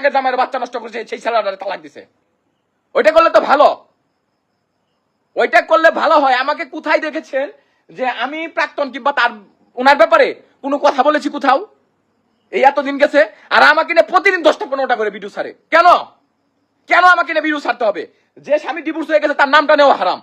আগে জামাইয়ের বাচ্চা নষ্ট করেছে, সেই ছেলেটা তালাক দিছে। ওইটা করলে তো ভালো। ওইটা করলে ভালো হয়। আমাকে কোথায় দেখেছেন যে আমি প্রাক্তন কিংবা তার ব্যাপারে কোনো কথা বলেছি কোথাও? এই এতদিন গেছে, আর আমাকে নিয়ে প্রতিদিন দশটা পনেরোটা করে ভিডিও ছাড়ে। কেন? কেন আমাকে নিয়ে ভিডিও ছাড়তে হবে? যে স্বামী ডিভোর্স হয়ে গেছে, তার নামটা নেওয়া হারাম।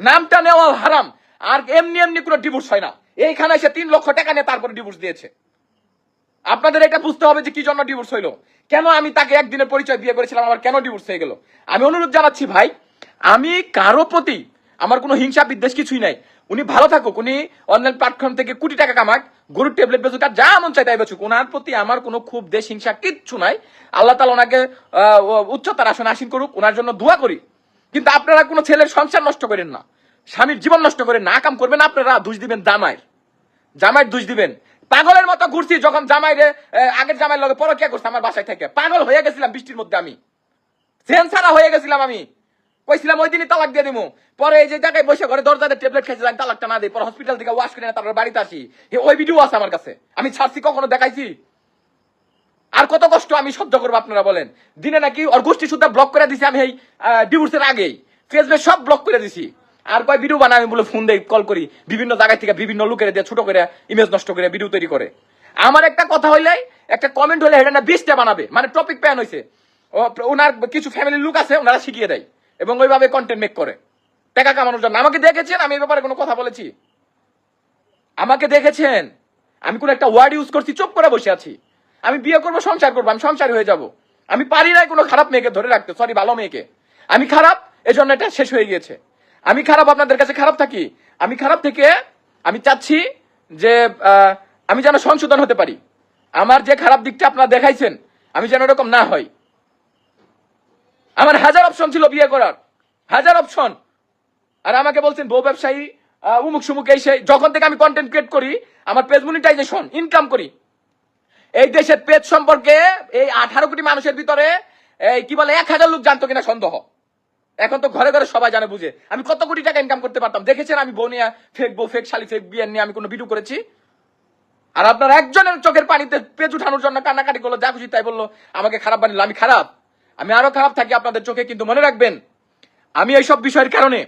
নামটা নেওয়া হারাম। আর এমনি এমনি কোনো ডিভোর্স হয় না। এইখানে এসে তিন লক্ষ টাকা নিয়ে তারপরে ডিভোর্স দিয়েছে। আপনাদের এটা বুঝতে হবে যে কি জন্য ডিভোর্স হইল। কেন আমি তাকে একদিনের পরিচয় বিয়ে করেছিলাম, আবার কেন ডিভোর্স হয়ে গেল? আমি অনুরোধ জানাচ্ছি ভাই, আমি কারও প্রতি আমার কোনো হিংসা বিদ্বেষ কিছুই নাই। উনি ভালো থাকুক, উনি অনলাইন প্ল্যাটফর্ম থেকে কোটি টাকা কামাক, গরুর ট্যাবলেট বেচুক, আর যা মন চাই তাই বেচুক। ওনার প্রতি আমার কোনো খুব দেশ, হিংসা কিচ্ছু নাই। আল্লাহ তালা ওনাকে উচ্চতার আসনে আসীন করুক, ওনার জন্য দোয়া করি। কিন্তু আপনারা কোনো ছেলের সংসার নষ্ট করেন না, স্বামীর জীবন নষ্ট করেন না। কাম করবেন আপনারা, দোষ দিবেন দামায় জামাইয়ের দোষ দিবেন। পাগলের মতো ঘুরছি যখন জামাইরে আহ, আগের জামাইয়ের লগে পরকিয়া করছে আমার বাসায় থেকে। পাগল হয়ে গেছিলাম বৃষ্টির মধ্যে আমি। সেন্সারা হয়ে গেছিলাম আমি। কইছিলাম ওই দিনই তালাক দিয়ে দিমু। পরে এই যে জায়গায় বসে ঘরে দরজাতে ট্যাবলেট খাইছিলাম তালাকটা না দিই পরে হসপিটাল থেকে ওয়াশ করে না তারপর বাড়িতে আসি। ওই ভিডিও আছে আমার কাছে। আমি ছাড়ছি কখনো দেখাইছি। আর কত কষ্ট আমি সহ্য করব আপনারা বলেন। দিনে নাকি ওর গোষ্ঠী সুদ্ধা ব্লক করে দিছি আমি এই ডিভোর্সের আগেই। ফেসবুক সব ব্লক করে দিছি। আর কয় ভিডিও বানাই আমি বলে ফোন দেই কল করি। বিভিন্ন জায়গায় থেকে বিভিন্ন লোকের দিয়ে ছোট করে ইমেজ নষ্ট করে ভিডিও তৈরি করে। আমার একটা কথা হইলে একটা কমেন্ট হলে এটা না বিশটা বানাবে। মানে টপিক প্যান হয়েছে ওনার কিছু ফ্যামিলির লোক আছে, ওনারা শিখিয়ে দেয় এবং ওইভাবে কন্টেন্ট মেক করে। টাকা কামানোর জন্য। আমাকে দেখেছেন? আমি এই ব্যাপারে কোনো কথা বলেছি? আমাকে দেখেছেন? আমি কোন একটা ওয়ার্ড ইউজ করছি, চুপ করে বসে আছি। আমি বিয়ে করব, সংসার করব, আমি সংসারী হয়ে যাব। আমি পারি না কোনো খারাপ মেয়েকে ধরে রাখতে। সরি ভালো মেয়েকে। আমি খারাপ, এজন্য এটা শেষ হয়ে গিয়েছে। আমি খারাপ আপনাদের কাছে খারাপ থাকি। আমি খারাপ থেকে আমি চাচ্ছি যে আমি যেন সংশোধন হতে পারি। আমার যে খারাপ দিকটা আপনারা দেখাইছেন, আমি যেন এরকম না হয়। আমার হাজার অপশন ছিল বিয়ে করার। হাজার অপশন আর আমাকে বলছেন, বউ ব্যবসায়ী উমুক সুমুক এই সেই যখন থেকে আমি কন্টেন্ট ক্রিয়েট করি, আমার পেজ মনিটাইজেশন ইনকাম করি। এই দেশের পেজ সম্পর্কে এই আঠারো কোটি মানুষের ভিতরে, এই কি বলে, এক হাজার লোক জানতো কিনা সন্দেহ। এখন তো ঘরে ঘরে সবাই জানে বুঝে। আমি কত কোটি টাকা ইনকাম করতে পারতাম। দেখেছেন আমি বউ নিয়ে ফেক শালি ফেক বিয়ে নিয়ে আমি কোনো ভিডিও করেছি? আর আপনার একজনের চোখের পানিতে পেজ উঠানোর জন্য কান্নাকাটি করল, যা খুশি তাই বলল, আমাকে খারাপ বানিল আমি খারাপ। আমি আরও খারাপ থাকি আপনাদের চোখে, কিন্তু মনে রাখবেন, আমি এইসব বিষয়ের কারণে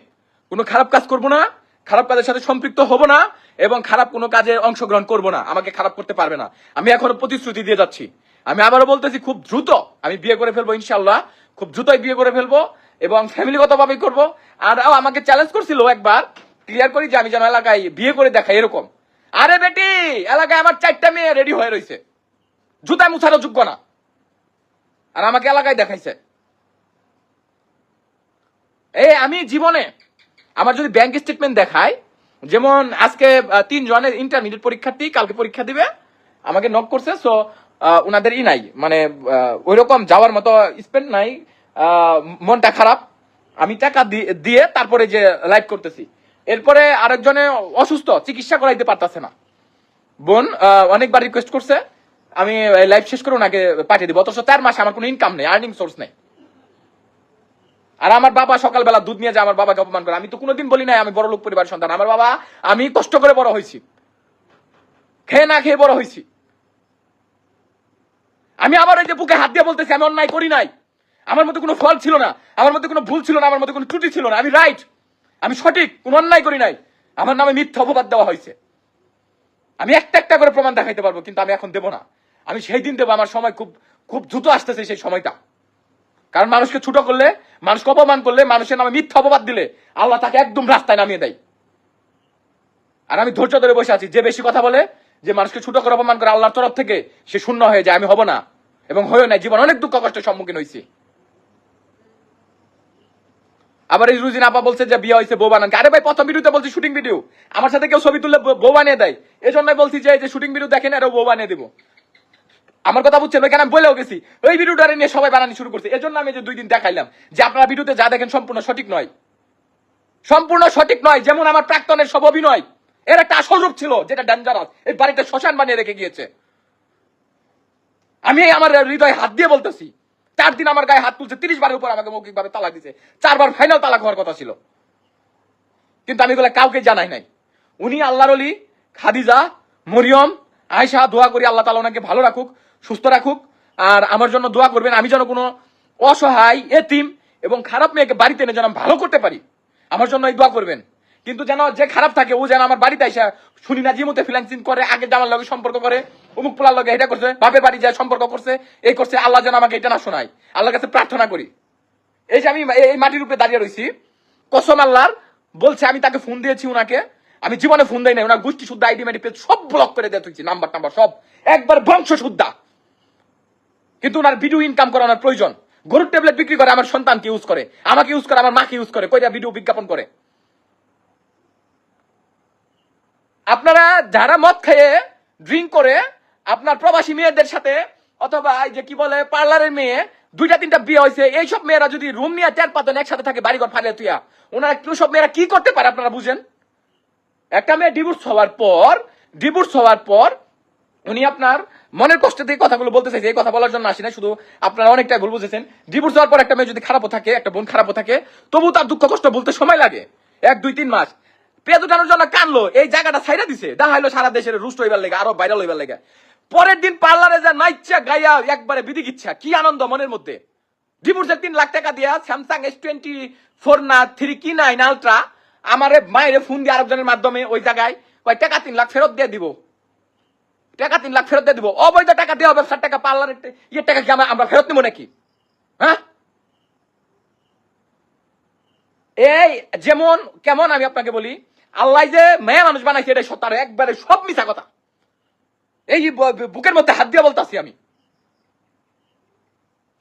কোনো খারাপ কাজ করব না, খারাপ কাজের সাথে সম্পৃক্ত হব না, এবং খারাপ কোনো কাজে অংশগ্রহণ করব না। আমাকে খারাপ করতে পারবে না। আমি এখনও প্রতিশ্রুতি দিয়ে যাচ্ছি। আমি আবারও বলতেছি, খুব দ্রুত আমি বিয়ে করে ফেলব ইনশাল্লাহ খুব দ্রুতই বিয়ে করে ফেলব। এবং ফ্যামিলিগত ভাবেই করব। আর আমাকে চ্যালেঞ্জ করছিল একবার ক্লিয়ার করি যে আমি যেন এলাকায় বিয়ে করে দেখাই এরকম। আরে বেটি, এলাকায় আমার চারটা মেয়ে রেডি হয়ে রয়েছে জুতায় মুছারও যোগ্য না। আর আমাকে এলাকায় দেখাইছে। এই আমি জীবনে আমার যদি ব্যাংক স্টেটমেন্ট দেখায়, যেমন আজকে তিন জনের ইন্টারমিডিয়েট পরীক্ষার্থী কালকে পরীক্ষা দিবে, আমাকে নক করছে সো ওনাদের ই নাই। মানে ওইরকম যাওয়ার মতো স্পেন্ড নাই। মনটা খারাপ। আমি টাকা দিয়ে তারপরে যে লাইভ করতেছি। এরপরে আরেকজনে অসুস্থ, চিকিৎসা করাইতে পারতাছে না। বোন অনেকবার রিকোয়েস্ট করছে। আমি লাইভ শেষ করে ওনাকে পাঠিয়ে দিব। অথচ চার মাসে আমার কোনো ইনকাম নেই আর্নিং সোর্স নেই। আর আমার বাবা সকালবেলা দুধ নিয়ে যায়, আমার বাবাকে অপমান করে। আমি তো কোনোদিন বলি নাই, আমি বড় লোক পরিবার সন্তান। আমার বাবা, আমি কষ্ট করে বড় হয়েছি। খেয়ে না খেয়ে বড় হয়েছি। আমি আবার এই যে বুকে হাত দিয়ে বলতেছি, আমি অন্যায় করি নাই। আমার মধ্যে কোনো ফল ছিল না, আমার মধ্যে কোনো ভুল ছিল না, আমার মধ্যে কোনো ত্রুটি ছিল না, আমি রাইট আমি সঠিক, কোনো অন্যায় করি নাই। আমার নামে মিথ্যা অপবাদ দেওয়া হয়েছে। আমি একটা একটা করে প্রমাণ দেখাইতে পারব, কিন্তু আমি এখন দেবো না। আমি সেই দিন দেবো, আমার সময় খুব খুব দ্রুত আসতেছে সেই সময়টা। কারণ মানুষকে ছুটো করলে, মানুষকে অপমান করলে, মানুষের নামে মিথ্যা অপবাদ দিলে আল্লাহ তাকে একদম রাস্তায় নামিয়ে দেয়। আর আমি ধৈর্য ধরে বসে আছি, যে বেশি কথা বলে, যে মানুষকে ছোট করে অপমান করে আল্লাহর তরফ থেকে সে শূন্য হয়ে যায়, আমি হব না। এবং হয়েও নাই, জীবন অনেক দুঃখ কষ্টের সম্মুখীন হয়েছি। আবার এই রুজিন আপা বলছে যে বিয়ে হয়েছে, বউ বানান আরে ভাই, প্রথম ভিডিওতে বলছি শুটিং ভিডিও। আমার সাথে কেউ ছবি তুললে বউ বানিয়ে দেয়। এই জন্যই বলছি যে শুটিং ভিডিও দেখেন আরও বউ বানিয়ে দেবো। আমার কথা বুঝছেন? ওইখানে আমি বলেও গেছি। ওই ভিডিওটা নিয়ে সবাই বানানি শুরু করছে। এজন্য আমি যে দুই দিন দেখাইলাম যে আপনারা ভিডিওতে যা দেখেন সম্পূর্ণ সঠিক নয়। সম্পূর্ণ সঠিক নয়, যেমন আমার প্রাক্তনের সব অভিনয়। এর একটা আসল রূপ ছিল, যেটা ডেঞ্জারাস এই বাড়িতে শ্মশান বানিয়ে রেখে গিয়েছে। আমি আমার হৃদয় হাত দিয়ে বলতেছি চার দিন আমার গায়ে হাত তুলছে, তিরিশ বারের উপর আমাকে মৌখিক ভাবে তালাক দিছে। চারবার ফাইনাল তালাক হওয়ার কথা ছিল। কিন্তু আমি এগুলো কাউকে জানাই নাই। উনি আল্লাহর অলি খাদিজা, মরিয়ম আয়সা দোয়া করি আল্লাহ তালা ওনাকে ভালো রাখুক, সুস্থ রাখুক। আর আমার জন্য দোয়া করবেন, আমি যেন কোনো অসহায়, এতিম এবং খারাপ মেয়েকে বাড়িতে এনে যেন ভালো করতে পারি, আমার জন্য এই দোয়া করবেন। কিন্তু যেন যে খারাপ থাকে, ও যেন আমার বাড়িতে এসে শুনি না, জিমুতে ফ্রিল্যান্সিং করে, আগে জামার লগে সম্পর্ক করে। অমুক পোলার লগে এটা করছে, বাপের বাড়ি যায় সম্পর্ক করছে, এই করছে, আল্লাহ যেন আমাকে এটা না শোনায়। আল্লাহর কাছে প্রার্থনা করি। এই যে আমি এই- মাটির উপরে দাঁড়িয়ে রয়েছি কসম আল্লাহর, বলছে আমি তাকে ফোন দিয়েছি ওনাকে আমি জীবনে ফোন দেই নাই ওনার গোষ্ঠী শুদ্ধ, আইডি মাইডি পেজ সব ব্লক করে দিয়ে তুইছি নাম্বার টাম্বার সব। একবার বংশ শুদ্ধা। কিন্তু ওনার ভিডিও ইনকাম করানোর প্রয়োজন। গরুর ট্যাবলেট বিক্রি করে আমার সন্তানকে ইউজ করে, আমাকে ইউজ করে, আমার মাকে ইউজ করে, কইরা ভিডিও বিজ্ঞাপন করে। আপনারা যারা মদ খেয়ে ড্রিঙ্ক করে আপনার প্রবাসী মেয়েদের সাথে, অথবা যে কি বলে, পার্লারের মেয়ে, দুইটা, তিনটা বিয়ে হয়েছে, এইসব মেয়েরা যদি রুম নিয়ে চার পাতন, একসাথে থাকে বাড়িঘর ফালিয়ে তুইয়া, ওনারা কেউ সব মেয়েরা কি করতে পারে আপনারা বুঝেন? একটা মেয়ে ডিভোর্স হওয়ার পর ডিভোর্স হওয়ার পর, উনি আপনার মনের কষ্ট থেকে কথাগুলো বলতে চাইছে, এই কথা বলার জন্য আসি না শুধু আপনারা অনেকটা ভুল বুঝেছেন। ডিভোর্স হওয়ার পর একটা মেয়ে যদি খারাপও থাকে, একটা বোন খারাপও থাকে, তবু তার দুঃখ কষ্ট বলতে সময় লাগে। এক, দুই, তিন মাস। পেঁয়াজ উঠানোর জন্য কানলো, এই জায়গাটা ছাইরা দিছে। দেখাইলো সারা দেশের রুষ্ট হইবার লেগে, আরও ভাইরাল হইবার লেগে। পরের দিন পার্লারে যা নাইচা গাইয়া একবারে বিধি ইচ্ছা কি আনন্দ মনের মধ্যে। ডিভোর্সের তিন লাখ টাকা দিয়া স্যামসাং এস টোয়েন্টি ফোর না থ্রি কি নাইন আলট্রা আমারে মায়ের ফোন দিয়ে আরেকজনের মাধ্যমে ওই জায়গায় কয়, টাকা তিন লাখ ফেরত দিয়ে দিব। টাকা তিন লাখ ফেরত দিয়ে দিব। অবৈধ টাকা দেওয়া ব্যবসার টাকা পার্লারের ইয়ের টাকা কি আমরা ফেরত নেব নাকি? হ্যাঁ? এই যেমন, কেমন আমি আপনাকে বলি, আল্লাহ যে মেয়ে মানুষ বানাইছে এটা সত্যার একবারে সব মিছা কথা। এই বুকের মধ্যে হাত দিয়ে বলতাছি আমি।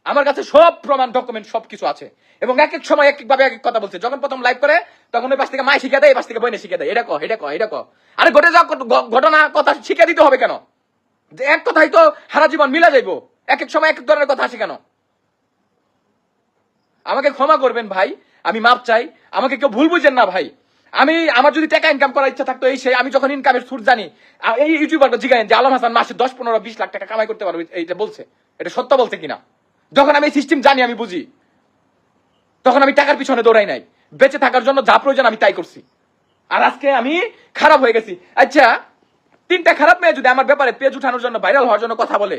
আমার কাছে সব প্রমাণ ডকুমেন্ট সব কিছু আছে। এবং এক এক সময় এক এক ভাবে এক এক কথা বলছে। যখন প্রথম লাইভ করে, তখন ওই পাশ থেকে মায় শিখে দেয়, এই পাশ থেকে বইনে শিখে দেয়। এটা কো এটা কো এটা কো আরে ঘটে যাওয়া ঘটনা, কথা শিখে দিতে হবে কেন? যে এক কথাই তো সারা জীবন মিলা যাইবো। এক এক সময় এক এক ধরনের কথা আসে কেন? আমাকে ক্ষমা করবেন ভাই, আমি মাপ চাই। আমাকে কেউ ভুল বুঝেন না ভাই। আমি, আমার যদি টাকা ইনকাম করার ইচ্ছা থাকতো, এই সেই, আমি যখন ইনকামের সুর জানি এই ইউটিউবার জিগাইন যে আলম হাসান মাসে দশ, পনেরো, বিশ লাখ টাকা কামাই করতে পারবে এইটা বলছে, এটা সত্য বলছে কিনা? যখন আমি এই সিস্টেম জানি, আমি বুঝি। তখন আমি টাকার পিছনে দৌড়াই নাই। বেঁচে থাকার জন্য যা প্রয়োজন, আমি তাই করছি। আর আজকে আমি খারাপ হয়ে গেছি। আচ্ছা তিনটা খারাপ মেয়ে যদি আমার ব্যাপারে পেজ উঠানোর জন্য ভাইরাল হওয়ার জন্য কথা বলে,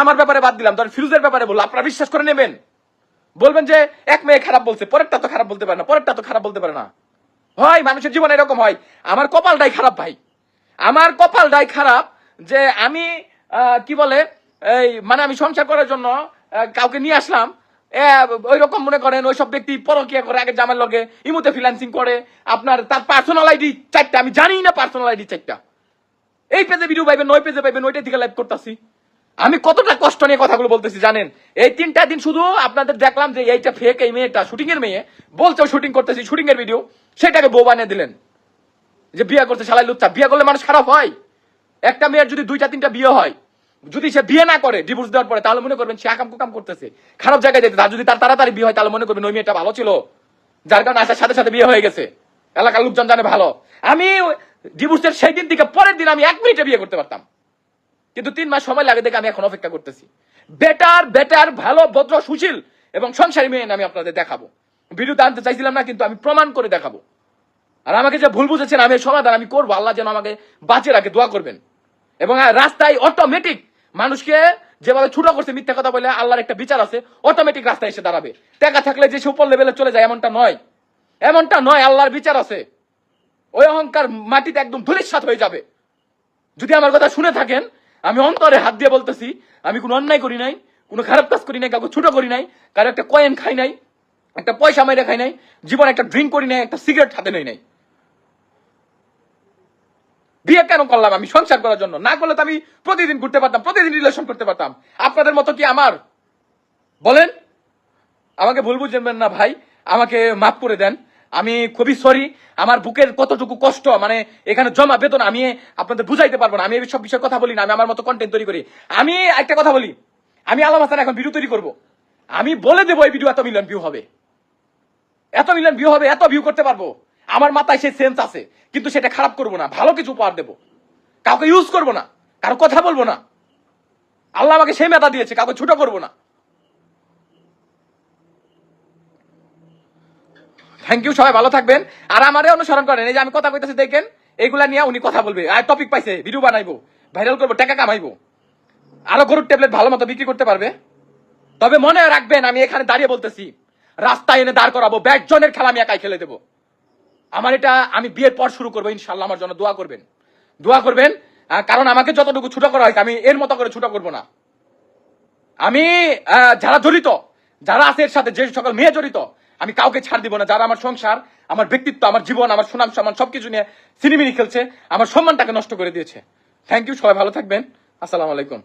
আমার ব্যাপারে বাদ দিলাম, ধরেন ফিরোজের ব্যাপারে বলল, আপনারা বিশ্বাস করে নেবেন। বলবেন যে, এক মেয়ে খারাপ বলছে, পরেরটা তো খারাপ বলতে পারে না, পরেরটা তো খারাপ বলতে পারে না। হয়, মানুষের জীবনে এরকম হয়। আমার কপালটাই খারাপ, ভাই। আমার কপালটাই খারাপ যে আমি কি বলে, এই মানে আমি সংসার করার জন্য কাউকে নিয়ে আসলাম। ওই রকম মনে করেন ওই সব ব্যক্তি পরকিয়া করে, আগে জামার লগে ইমুতে ফ্রিল্যান্সিং করে। আপনার তার পার্সোনাল আইডি চারটা, আমি জানি না পার্সোনাল আইডি চারটা। এই পেজে ভিডিও পাইবেন, ওই পেজে পাইবেন ওইটা থেকে লাইভ করতেছি। আমি কতটা কষ্ট নিয়ে কথাগুলো বলতেছি, জানেন? এই তিনটা দিন শুধু আপনাদের দেখলাম যে এইটা ফেক এই মেয়েটা শুটিং এর মেয়ে। বলছে শুটিং করতেছি শুটিং এর ভিডিও সেটাকে বউ বানিয়ে দিলেন। যে বিয়ে করতে শালাই লুচ্চা। বিয়ে করলে মানুষ খারাপ হয়। একটা মেয়ের যদি দুইটা, তিনটা বিয়ে হয়, যদি সে বিয়ে না করে ডিভোর্স দেওয়ার পরে, তাহলে মনে করবেন সে আকাম কুকাম করতেছে। খারাপ জায়গায় যেতে তার যদি তার তাড়াতাড়ি বিয়ে হয়, তাহলে মনে করবেন ওই মেয়েটা ভালো ছিল। যার কারণে আসার সাথে সাথে বিয়ে হয়ে গেছে। এলাকার লোকজন জানে ভালো। আমি ডিভোর্সের সেই দিন থেকে পরের দিন আমি এক মিনিটে বিয়ে করতে পারতাম। কিন্তু তিন মাস সময় লাগে দেখে আমি এখন অপেক্ষা করতেছি। বেটার বেটার, ভালো, ভদ্র, সুশীল এবং সংসারী মেয়ে আমি আপনাদের দেখাবো। ভিডিওতে আনতে চাইছিলাম না, কিন্তু আমি প্রমাণ করে দেখাবো। আর আমাকে যে ভুল বুঝেছেন, আমি সমাধান আমি করব। আল্লাহ যেন আমাকে বাঁচে রাখে, দোয়া করবেন। এবং আর রাস্তায় অটোমেটিক মানুষকে যেভাবে ছোট করছে মিথ্যা কথা বলে আল্লাহর একটা বিচার আছে অটোমেটিক রাস্তায় এসে দাঁড়াবে। টাকা থাকলে যে সে উপর লেভেলে চলে যায়, এমনটা নয়। এমনটা নয়, আল্লাহর বিচার আছে। ওই অহংকার মাটিতে একদম ধূলিসাৎ হয়ে যাবে। যদি আমার কথা শুনে থাকেন আমি অন্তরে হাত দিয়ে বলতেছি, আমি কোনো অন্যায় করি নাই, কোনো খারাপ কাজ করি নাই, কাউকে ছোট করি নাই, কারও একটা কয়েন খাই নাই, একটা পয়সা মেরে খাই নাই, জীবন একটা ড্রিঙ্ক করি নাই, একটা সিগারেট হাতে নেই নাই। বিয়ে কেন করলাম আমি? সংসার করার জন্য। না করলে তো আমি প্রতিদিন ঘুরতে পারতাম, প্রতিদিন রিলেশন করতে পারতাম। আপনাদের মতো কি আমার? বলেন। আমাকে ভুল বুঝবেন না ভাই, আমাকে মাফ করে দেন। আমি খুবই সরি আমার বুকের কতটুকু কষ্ট মানে এখানে জমা বেতন আমি আপনাদের বুঝাইতে পারব না। আমি এই সব বিষয়ে কথা বলি না, আমি আমার মতো কন্টেন্ট তৈরি করি। আমি একটা কথা বলি, আমি আলম হাসান এখন ভিডিও তৈরি করব। আমি বলে দেবো এই ভিডিও এত মিলিয়ন ভিউ হবে। এত মিলিয়ন ভিউ হবে, এত ভিউ করতে পারব। আমার মাথায় সেই সেন্স আছে, কিন্তু সেটা খারাপ করব না, ভালো কিছু উপহার দেবো। কাউকে ইউজ করব না, কারও কথা বলব না। আল্লাহ আমাকে সেই মেধা দিয়েছে, কাউকে ছোট করব না। থ্যাংক ইউ সবাই ভালো থাকবেন। আর আমারে অনুসরণ করেন, এই যে আমি কথা কইতেছি, দেখেন এইগুলা নিয়ে উনি কথা বলবে। আর টপিক পাইছে ভিডিও বানাইবো ভাইরাল করব, টাকা কামাইবো। আরও গরুর ট্যাবলেট ভালো মতো বিক্রি করতে পারবে। তবে মনে রাখবেন, আমি এখানে দাঁড়িয়ে বলতেছি, রাস্তায় এনে দাঁড় করাবো, ব্যাট জনের খেলা আমি একাই খেলে দেবো। আমার এটা, আমি বিয়ের পর শুরু করব ইনশাল্লাহ আমার জন্য দোয়া করবেন। দোয়া করবেন কারণ আমাকে যতটুকু ছুটো করা হয়েছে, আমি এর মতো করে ছুটো করব না। আমি যারা জড়িত, যারা আছে এর সাথে যে সকল মেয়ে জড়িত আমি কাউকে ছাড় দিব না। যারা আমার সংসার, আমার ব্যক্তিত্ব, আমার জীবন, আমার সুনাম, সম্মান সবকিছু নিয়ে সিনেমিনি খেলছে, আমার সম্মানটাকে নষ্ট করে দিয়েছে। থ্যাংক ইউ সবাই ভালো থাকবেন। আসসালামু আলাইকুম।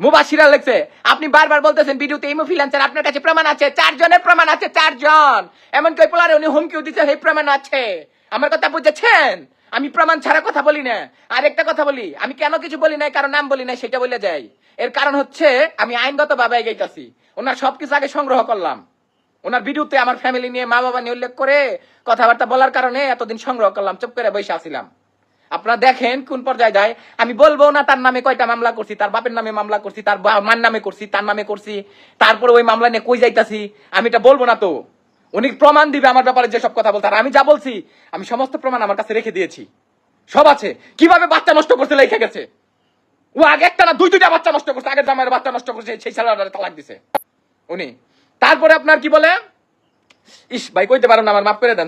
মুবাসিরা লেখছে, আপনি বারবার বলতেছেন, ভিডিওতে ইমো ফ্রিল্যান্সার আপনার কাছে প্রমাণ আছে, চারজনের প্রমাণ আছে, চারজন। এমনকি ওই পোলারে উনি হুমকিও দিচ্ছে সেই প্রমাণ আছে। আমার কথা বুঝেছেন? আমি প্রমাণ ছাড়া কথা বলি না। আর একটা কথা বলি, আমি কেন কিছু বলি নাই কারণ নাম বলি নাই, সেটা বলে যাই। এর কারণ হচ্ছে, আমি আইনগত ভাবে এগিয়েছি ওনার সবকিছু আগে সংগ্রহ করলাম। ওনার ভিডিওতে আমার ফ্যামিলি নিয়ে মা বাবা নিয়ে উল্লেখ করে কথাবার্তা বলার কারণে এতদিন সংগ্রহ করলাম, চুপ করে বসে আসিলাম আপনারা দেখেন কোন পর্যায়ে যায়। আমি বলব না তার নামে কয়টা মামলা করছি, তার বাপের নামে মামলা করছি, তার মার নামে করছি, তার নামে করছি, তারপরে ওই মামলা নিয়ে কই যাইতাছি, আমি এটা বলব না তো। উনি প্রমাণ দিবে আমার ব্যাপারে যেসব কথা বলতে আর আমি যা বলছি, আমি সমস্ত প্রমাণ আমার কাছে রেখে দিয়েছি। সব আছে। কীভাবে বাচ্চা নষ্ট করছে, লেখে গেছে। ও আগে একটা না দুই দুইটা বাচ্চা নষ্ট করছে, আগের জামাইয়ের বাচ্চা নষ্ট করছে, সেই ছেলেটা তালাক দিছে। উনি। তারপরে আপনার কি বলে? ইস ভাই কইতে পারেন আমার মাফ করে দেন।